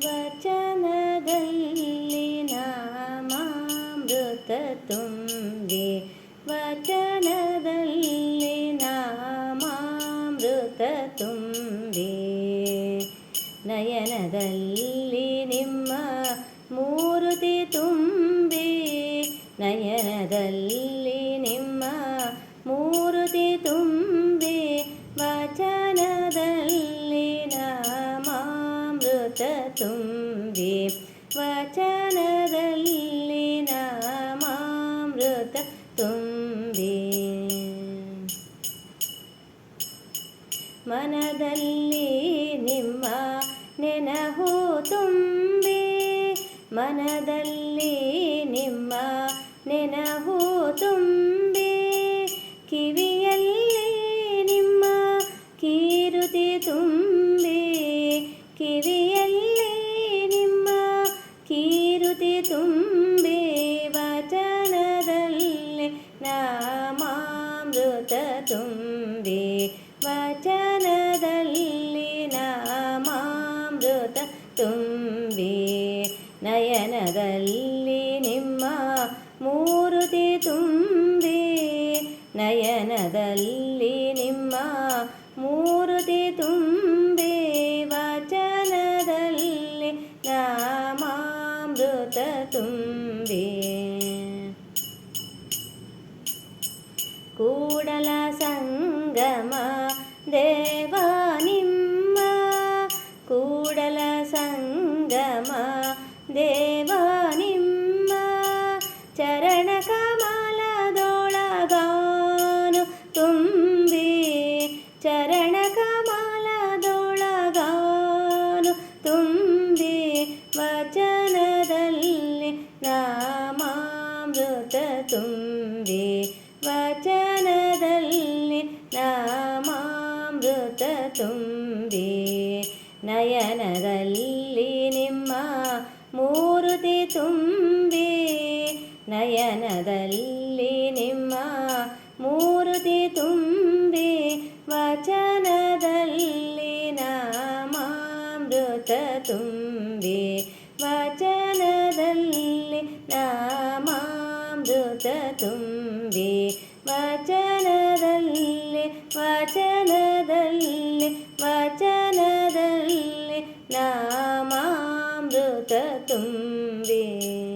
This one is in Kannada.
ವಚನದಲ್ಲಿ ನಾಮಾಮೃತ ತುಂಬಿ ವಚನದಲ್ಲಿ ನಾಮಾಮೃತ ತುಂಬಿ ನಯನದಲ್ಲಿ ನಿಮ್ಮ ಮೂರುತಿ ತುಂಬಿ ನಯನದಲ್ಲಿ ತುಂಬಿ ವಚನದಲ್ಲಿ ನಾಮಾಮೃತ ತುಂಬಿ ಮನದಲ್ಲಿ ನಿಮ್ಮ ನೆನಹು ತುಂಬಿ ಮನದಲ್ಲಿ ನಿಮ್ಮ ನೆನಹು ತುಂಬಿ ನಾಮಾಮೃತ ತುಂಬಿ ವಚನದಲ್ಲಿ ನಾಮಾಮೃತ ತುಂಬಿ ನಯನದಲ್ಲಿ ನಿಮ್ಮ ಮೂರುತಿ ತುಂಬಿ. ನಯನದಲ್ಲಿ ನಿಮ್ಮ ಮೂರುತಿ ತುಂಬಿ. ವಚನದಲ್ಲಿ ನಾಮಾಮೃತ ತುಂಬಿ కూడల సంగమా దే ತುಂಬಿ ನಯನದಲ್ಲಿ ನಿಮ್ಮ ಮೂರುತಿ ತುಂಬಿ ನಯನದಲ್ಲಿ ನಿಮ್ಮ ಮೂರುತಿ ತುಂಬಿ ವಚನದಲ್ಲಿ ನಾಮಾಮೃತ ತುಂಬಿ ವಚನದಲ್ಲಿ ನಾಮಾಮೃತ ತುಂಬಿ ವಚನದಲ್ಲಿ ವಚನ kambing